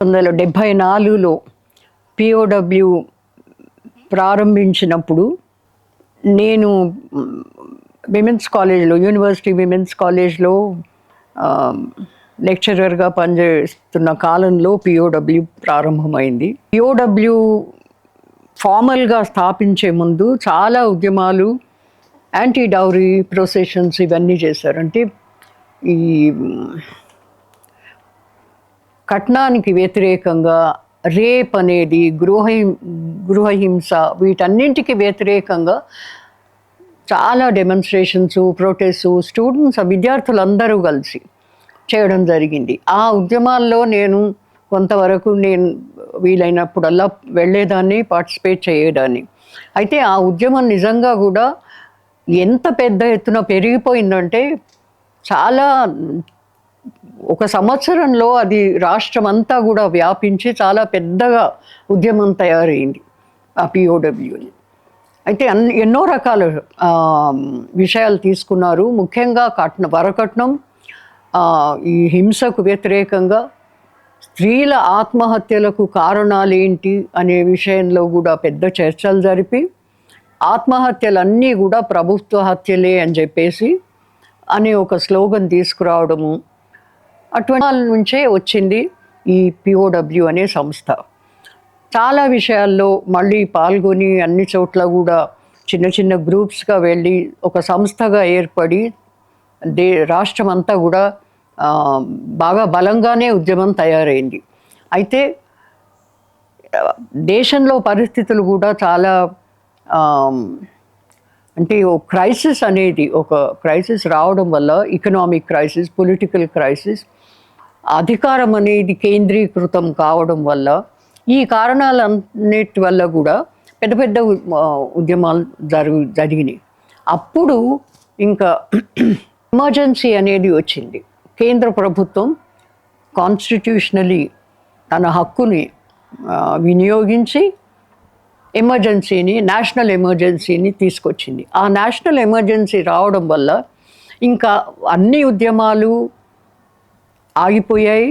వందల డెబ్భై నాలుగులో పిఓడబ్ల్యూ ప్రారంభించినప్పుడు నేను విమెన్స్ కాలేజ్లో యూనివర్సిటీ విమెన్స్ కాలేజ్లో లెక్చరర్గా పనిచేస్తున్న కాలంలో పిఓడబ్ల్యూ ప్రారంభమైంది. పిఓడబ్ల్యూ ఫార్మల్గా స్థాపించే ముందు చాలా ఉద్యమాలు యాంటీ డౌరీ ప్రొసెషన్స్ ఇవన్నీ చేశారు. అంటే ఈ కట్నానికి వ్యతిరేకంగా రేప్ అనేది గృహ గృహహింస వీటన్నింటికి వ్యతిరేకంగా చాలా డెమోన్స్ట్రేషన్స్ ప్రొటెస్ట్ స్టూడెంట్స్ విద్యార్థులందరూ కలిసి చేయడం జరిగింది. ఆ ఉద్యమాల్లో నేను కొంతవరకు నేను వీలైనప్పుడల్లా వెళ్ళేదాన్ని పార్టిసిపేట్ చేయడాన్ని. అయితే ఆ ఉద్యమం నిజంగా కూడా ఎంత పెద్ద ఎత్తున పెరిగిపోయిందంటే చాలా ఒక సంవత్సరంలో అది రాష్ట్రం అంతా కూడా వ్యాపించి చాలా పెద్దగా ఉద్యమం తయారైంది ఆ పిఓడబ్ల్యూని అయితే అన్ని ఎన్నో రకాల విషయాలు తీసుకున్నారు. ముఖ్యంగా కట్న వరకట్నం ఈ హింసకు వ్యతిరేకంగా స్త్రీల ఆత్మహత్యలకు కారణాలు ఏంటి అనే విషయంలో కూడా పెద్ద చర్చలు జరిపి ఆత్మహత్యలన్నీ కూడా ప్రభుత్వ హత్యలే అని చెప్పేసి అనే ఒక స్లోగన్ తీసుకురావడము అటువంటి నుంచే వచ్చింది ఈ పిఓడబ్ల్యూ అనే సంస్థ. చాలా విషయాల్లో మళ్ళీ పాల్గొని అన్ని చోట్ల కూడా చిన్న చిన్న గ్రూప్స్గా వెళ్ళి ఒక సంస్థగా ఏర్పడి దే రాష్ట్రం అంతా కూడా బాగా బలంగానే ఉద్యమం తయారైంది. అయితే దేశంలో పరిస్థితులు కూడా చాలా అంటే ఓ క్రైసిస్ అనేది ఒక క్రైసిస్ రావడం వల్ల ఎకనామిక్ క్రైసిస్ పొలిటికల్ క్రైసిస్ అధికారం అనేది కేంద్రీకృతం కావడం వల్ల ఈ కారణాలన్నిటి వల్ల కూడా పెద్ద పెద్ద ఉద్యమాలు జరుగు జరిగినాయి. అప్పుడు ఇంకా ఎమర్జెన్సీ అనేది వచ్చింది. కేంద్ర ప్రభుత్వం కాన్స్టిట్యూషనలీ తన హక్కుని వినియోగించి ఎమర్జెన్సీని నేషనల్ ఎమర్జెన్సీని తీసుకొచ్చింది. ఆ నేషనల్ ఎమర్జెన్సీ రావడం వల్ల ఇంకా అన్ని ఉద్యమాలు ఆగిపోయాయి.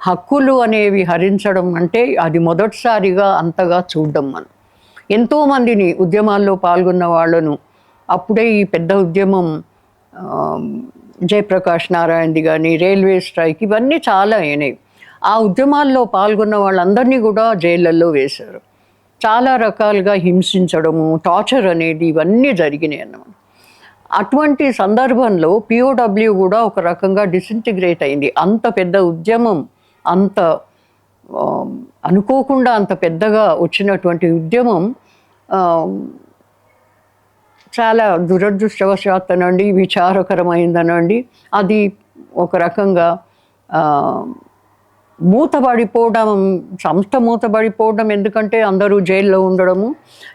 హక్కులు అనేవి హరించడం అంటే అది మొదటిసారిగా అంతగా చూడడం మనం. ఎంతోమందిని ఉద్యమాల్లో పాల్గొన్న వాళ్ళను అప్పుడే ఈ పెద్ద ఉద్యమం జయప్రకాష్ నారాయణది కానీ రైల్వే స్ట్రైక్ ఇవన్నీ చాలా అయినాయి. ఆ ఉద్యమాల్లో పాల్గొన్న వాళ్ళందరినీ కూడా జైళ్ళల్లో వేశారు. చాలా రకాలుగా హింసించడము టార్చర్ అనేది ఇవన్నీ జరిగినాయి అన్నమాట. అటువంటి సందర్భంలో పిఓడబ్ల్యూ కూడా ఒక రకంగా డిసింటిగ్రేట్ అయింది. అంత పెద్ద ఉద్యమం అంత అనుకోకుండా అంత పెద్దగా వచ్చినటువంటి ఉద్యమం చాలా దురదృష్టవశాత్తనండి విచారకరమైందనండి. అది ఒక రకంగా మూతబడిపోవడం సంస్థ మూతబడిపోవడం ఎందుకంటే అందరూ జైల్లో ఉండడము.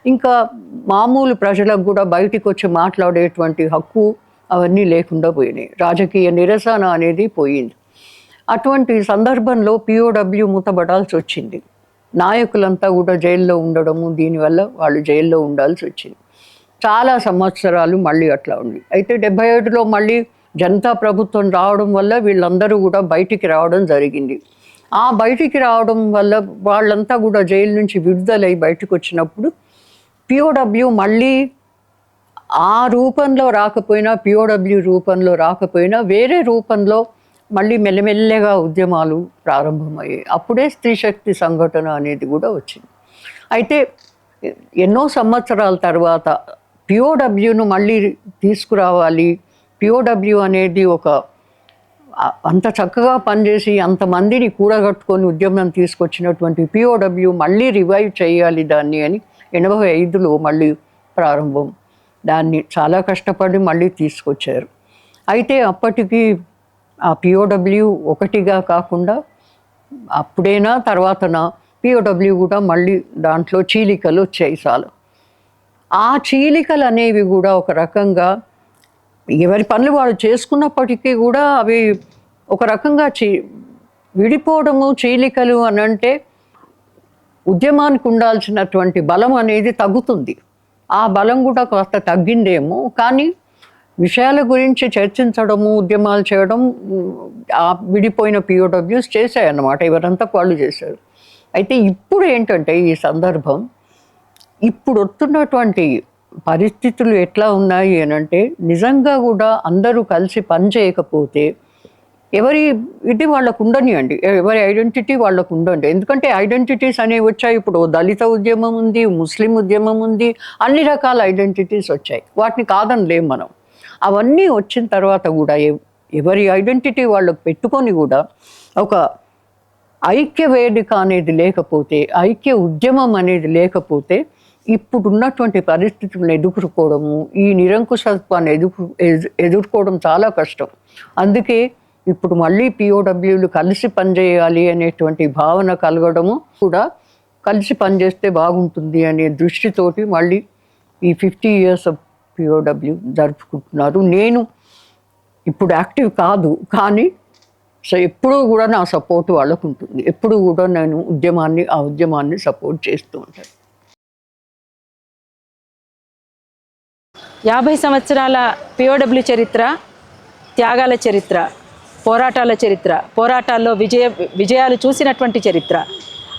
ఇంకా మామూలు ప్రజలకు కూడా బయటికి వచ్చి మాట్లాడేటువంటి హక్కు అవన్నీ లేకుండా పోయినాయి. రాజకీయ నిరసన అనేది పోయింది. అటువంటి సందర్భంలో పిఓడబ్ల్యూ మూతబడాల్సి వచ్చింది. నాయకులంతా కూడా జైల్లో ఉండడము దీనివల్ల వాళ్ళు జైల్లో ఉండాల్సి వచ్చింది. చాలా సంవత్సరాలు మళ్ళీ అట్లా ఉంది. అయితే డెబ్బై ఏడులో మళ్ళీ జనతా ప్రభుత్వం రావడం వల్ల వీళ్ళందరూ కూడా బయటికి రావడం జరిగింది. ఆ బయటికి రావడం వల్ల వాళ్ళంతా కూడా జైలు నుంచి విడుదలై బయటకు వచ్చినప్పుడు పిఓడబ్ల్యూ మళ్ళీ ఆ రూపంలో రాకపోయినా పిఓడబ్ల్యూ రూపంలో రాకపోయినా వేరే రూపంలో మళ్ళీ మెల్లమెల్లగా ఉద్యమాలు ప్రారంభమయ్యాయి. అప్పుడే స్త్రీ శక్తి సంఘటన అనేది కూడా వచ్చింది. అయితే ఎన్నో సంవత్సరాల తర్వాత పిఓడబ్ల్యూను మళ్ళీ తీసుకురావాలి. పిఓడబ్ల్యూ అనేది ఒక అంత చక్కగా పనిచేసి అంతమందిని కూడగట్టుకొని ఉద్యమం తీసుకొచ్చినటువంటి పిఓడబ్ల్యూ మళ్ళీ రివైవ్ చేయాలి దాన్ని అని ఎనభై ఐదులో మళ్ళీ ప్రారంభం. దాన్ని చాలా కష్టపడి మళ్ళీ తీసుకొచ్చారు. అయితే అప్పటికి ఆ పిఓడబ్ల్యూ ఒకటిగా కాకుండా అప్పుడైనా తర్వాతన పిఓడబ్ల్యూ కూడా మళ్ళీ దాంట్లో చీలికలు వచ్చాయి చాలా. ఆ చీలికలు అనేవి కూడా ఒక రకంగా ఎవరి పనులు వాళ్ళు చేసుకున్నప్పటికీ కూడా అవి ఒక రకంగా చీ విడిపోవడము చీలికలు అని అంటే ఉద్యమానికి ఉండాల్సినటువంటి బలం అనేది తగ్గుతుంది. ఆ బలం కూడా కాస్త తగ్గిందేమో కానీ విషయాల గురించి చర్చించడము ఉద్యమాలు చేయడం ఆ విడిపోయిన పిఓడబ్ల్యూస్ చేశాయన్నమాట ఎవరంతా వాళ్ళు చేశారు. అయితే ఇప్పుడు ఏంటంటే ఈ సందర్భం ఇప్పుడు వస్తున్నటువంటి పరిస్థితులు ఎట్లా ఉన్నాయి అని అంటే నిజంగా కూడా అందరూ కలిసి పని చేయకపోతే ఎవరి ఇది వాళ్ళకు ఉండనియండి ఎవరి ఐడెంటిటీ వాళ్ళకు ఉండండి. ఎందుకంటే ఐడెంటిటీస్ అనేవి వచ్చాయి. ఇప్పుడు దళిత ఉద్యమం ఉంది ముస్లిం ఉద్యమం ఉంది అన్ని రకాల ఐడెంటిటీస్ వచ్చాయి. వాటిని కాదనిలేం మనం. అవన్నీ వచ్చిన తర్వాత కూడా ఎవరి ఐడెంటిటీ వాళ్ళకు పెట్టుకొని కూడా ఒక ఐక్య వేదిక అనేది లేకపోతే ఐక్య ఉద్యమం అనేది లేకపోతే ఇప్పుడున్నటువంటి పరిస్థితులను ఎదుర్కోవడము ఈ నిరంకుశత్వాన్ని ఎదుర్కొ ఎదుర్కోవడం చాలా కష్టం. అందుకే ఇప్పుడు మళ్ళీ పిఓడబ్ల్యూలు కలిసి పనిచేయాలి అనేటువంటి భావన కలగడము కూడా కలిసి పనిచేస్తే బాగుంటుంది అనే దృష్టితోటి మళ్ళీ ఈ ఫిఫ్టీ ఇయర్స్ ఆఫ్ పిఓడబ్ల్యూ జరుపుకుంటున్నారు. నేను ఇప్పుడు యాక్టివ్ కాదు కానీ సో ఎప్పుడూ కూడా నా సపోర్ట్ వాళ్ళకు ఉంటుంది. ఎప్పుడు కూడా నేను ఉద్యమాన్ని ఆ ఉద్యమాన్ని సపోర్ట్ చేస్తూ ఉంటాను. యాభై సంవత్సరాల పిఓడబ్ల్యూ చరిత్ర త్యాగాల చరిత్ర పోరాటాల చరిత్ర పోరాటాల్లో విజయ విజయాలు చూసినటువంటి చరిత్ర.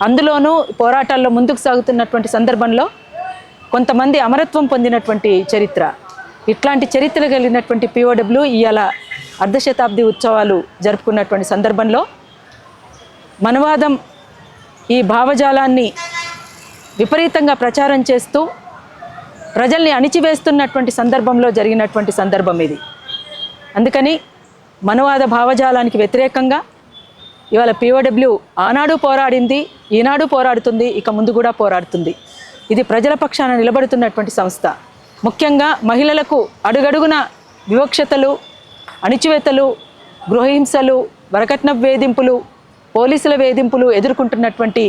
అందులోనూ పోరాటాల్లో ముందుకు సాగుతున్నటువంటి సందర్భంలో కొంతమంది అమరత్వం పొందినటువంటి చరిత్ర. ఇట్లాంటి చరిత్ర కలిగినటువంటి పిఓడబ్ల్యూ ఇవాళ అర్ధశతాబ్ది ఉత్సవాలు జరుపుకున్నటువంటి సందర్భంలో మనవాదం ఈ భావజాలాన్ని విపరీతంగా ప్రచారం చేస్తూ ప్రజల్ని అణిచివేస్తున్నటువంటి సందర్భంలో జరిగినటువంటి సందర్భం ఇది. అందుకని మనవాద భావజాలానికి వ్యతిరేకంగా ఇవాళ పిఓడబ్ల్యూ ఆనాడు పోరాడింది ఈనాడు పోరాడుతుంది ఇక ముందు కూడా పోరాడుతుంది. ఇది ప్రజల పక్షాన నిలబడుతున్నటువంటి సంస్థ. ముఖ్యంగా మహిళలకు అడుగడుగున వివక్షతలు అణిచివేతలు గృహహింసలు వరకట్న వేధింపులు పోలీసుల వేధింపులు ఎదుర్కొంటున్నటువంటి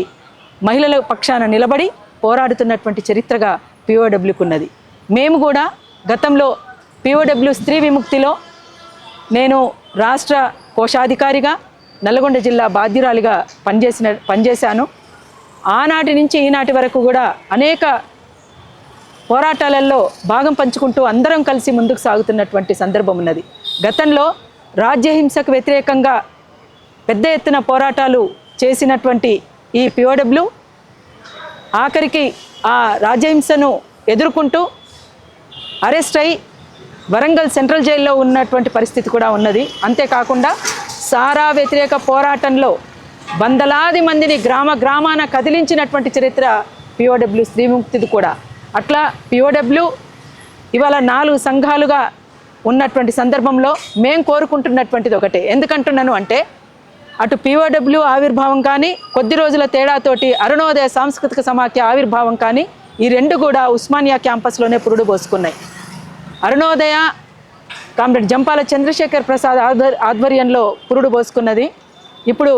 మహిళల పక్షాన నిలబడి పోరాడుతున్నటువంటి చరిత్రగా పిఓడబ్ల్యూకి ఉన్నది మేము కూడా గతంలో పిఓడబ్ల్యూ స్త్రీ విముక్తిలో నేను రాష్ట్ర కోశాధికారిగా నల్గొండ జిల్లా బాధ్యురాలిగా పనిచేసిన పనిచేశాను. ఆనాటి నుంచి ఈనాటి వరకు కూడా అనేక పోరాటాలలో భాగం పంచుకుంటూ అందరం కలిసి ముందుకు సాగుతున్నటువంటి సందర్భం ఉన్నది. గతంలో రాజ్యహింసకు వ్యతిరేకంగా పెద్ద ఎత్తున పోరాటాలు చేసినటువంటి ఈ పిఓడబ్ల్యూ ఆఖరికి ఆ రాజహింసను ఎదుర్కొంటూ అరెస్ట్ అయి వరంగల్ సెంట్రల్ జైల్లో ఉన్నటువంటి పరిస్థితి కూడా ఉన్నది. అంతేకాకుండా సారా వ్యతిరేక పోరాటంలో వందలాది మందిని గ్రామ గ్రామాన కదిలించినటువంటి చరిత్ర పిఓడబ్ల్యూ శ్రీముక్తిది కూడా. అట్లా పిఓడబ్ల్యూ ఇవాళ నాలుగు సంఘాలుగా ఉన్నటువంటి సందర్భంలో మేము కోరుకుంటున్నటువంటిది ఒకటే. ఎందుకంటున్నాను అంటే అటు పీఓడబ్ల్యూ ఆవిర్భావం కానీ కొద్ది రోజుల తేడాతోటి అరుణోదయ సాంస్కృతిక సమాఖ్య ఆవిర్భావం కానీ ఈ రెండు కూడా ఉస్మానియా క్యాంపస్లోనే పురుడు పోసుకున్నాయి. అరుణోదయ కామ్రేడ్ జంపాల చంద్రశేఖర్ ప్రసాద్ ఆధ్వర్ ఆధ్వర్యంలో పురుడు పోసుకున్నది. ఇప్పుడు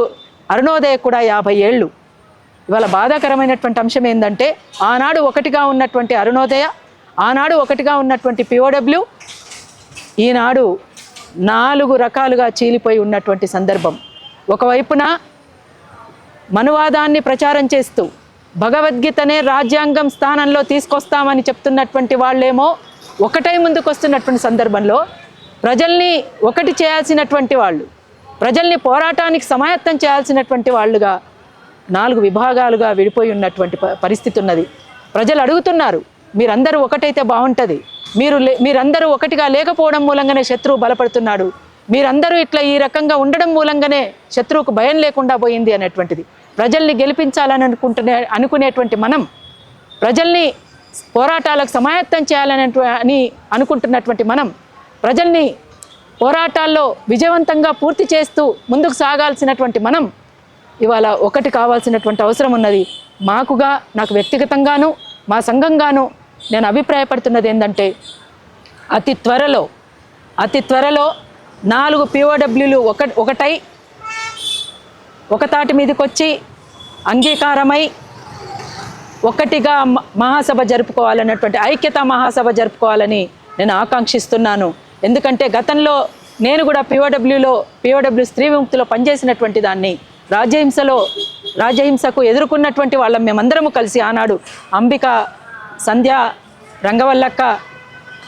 అరుణోదయ కూడా యాభై ఏళ్ళు. ఇవాళ బాధాకరమైనటువంటి అంశం ఏంటంటే ఆనాడు ఒకటిగా ఉన్నటువంటి అరుణోదయ ఆనాడు ఒకటిగా ఉన్నటువంటి పిఓడబ్ల్యూ ఈనాడు నాలుగు రకాలుగా చీలిపోయి ఉన్నటువంటి సందర్భం. ఒకవైపున మనువాదాన్ని ప్రచారం చేస్తూ భగవద్గీతనే రాజ్యాంగం స్థానంలో తీసుకొస్తామని చెప్తున్నటువంటి వాళ్ళేమో ఒకటై ముందుకు వస్తున్నటువంటి సందర్భంలో ప్రజల్ని ఒకటి చేయాల్సినటువంటి వాళ్ళు ప్రజల్ని పోరాటానికి సమాయత్తం చేయాల్సినటువంటి వాళ్ళుగా నాలుగు విభాగాలుగా విడిపోయి ఉన్నటువంటి ప- పరిస్థితి ఉన్నది. ప్రజలు అడుగుతున్నారు మీరందరూ ఒకటైతే బాగుంటుంది మీరు లే- మీరందరూ ఒకటిగా లేకపోవడం మూలంగానే శత్రువు బలపడుతున్నాడు. మీరందరూ ఇట్లా ఈ రకంగా ఉండడం మూలంగానే శత్రువుకు భయం లేకుండా పోయింది అనేటువంటిది. ప్రజల్ని గెలిపించాలని అనుకుంటునే అనుకునేటువంటి మనం ప్రజల్ని పోరాటాలకు సమాయత్తం చేయాలని అని అనుకుంటున్నటువంటి మనం ప్రజల్ని పోరాటాల్లో విజయవంతంగా పూర్తి చేస్తూ ముందుకు సాగాల్సినటువంటి మనం ఇవాళ ఒకటి కావాల్సినటువంటి అవసరం ఉన్నది. మాకుగా నాకు వ్యక్తిగతంగాను మా సంఘంగాను నేను అభిప్రాయపడుతున్నది ఏంటంటే అతి త్వరలో అతి త్వరలో నాలుగు పిఓడబ్ల్యూలు ఒక ఒకటై ఒక తాటి మీదకి వచ్చి అంగీకారమై ఒక్కటిగా మ- మహాసభ జరుపుకోవాలన్నటువంటి ఐక్యత మహాసభ జరుపుకోవాలని నేను ఆకాంక్షిస్తున్నాను. ఎందుకంటే గతంలో నేను కూడా పిఓడబ్ల్యూలో పిఓడబ్ల్యూ స్త్రీ విముక్తిలో పనిచేసినటువంటి దాన్ని రాజహింసలో రాజహింసకు ఎదుర్కొన్నటువంటి వాళ్ళం మేమందరము కలిసి ఆనాడు అంబిక సంధ్య రంగవల్లక్క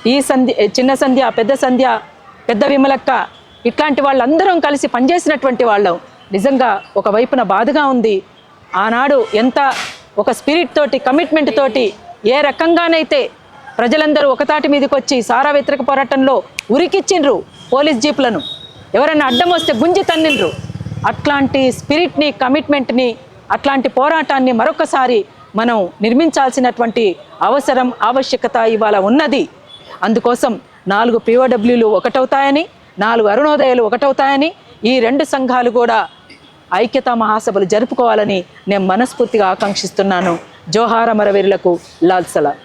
ఈ సంధ్య చిన్న సంధ్య పెద్ద సంధ్య పెద్ద విమలక్క. ఇట్లాంటి వాళ్ళందరం కలిసి పనిచేసినటువంటి వాళ్ళం. నిజంగా ఒక వైపున బాధగా ఉంది. ఆనాడు ఎంత ఒక స్పిరిట్ తోటి కమిట్మెంట్ తోటి ఏ రకంగానైతే ప్రజలందరూ ఒకతాటి మీదకి వచ్చి సారా వ్యతిరేక పోరాటంలో ఉరికిచ్చిండ్రు పోలీస్ జీపులను. ఎవరైనా అడ్డం వస్తే గుంజి తన్నిండ్రు. అట్లాంటి స్పిరిట్ని కమిట్మెంట్ని అట్లాంటి పోరాటాన్ని మరొకసారి మనం నిర్మించాల్సినటువంటి అవసరం ఆవశ్యకత ఇవాళ ఉన్నది. అందుకోసం నాలుగు పిఓడబ్ల్యూలు ఒకటవుతాయని నాలుగు అరుణోదయాలు ఒకటవుతాయని ఈ రెండు సంఘాలు కూడా ఐక్యతా మహాసభలు జరుపుకోవాలని నేను మనస్ఫూర్తిగా ఆకాంక్షిస్తున్నాను. జోహార మరవీరులకు లాల్సలా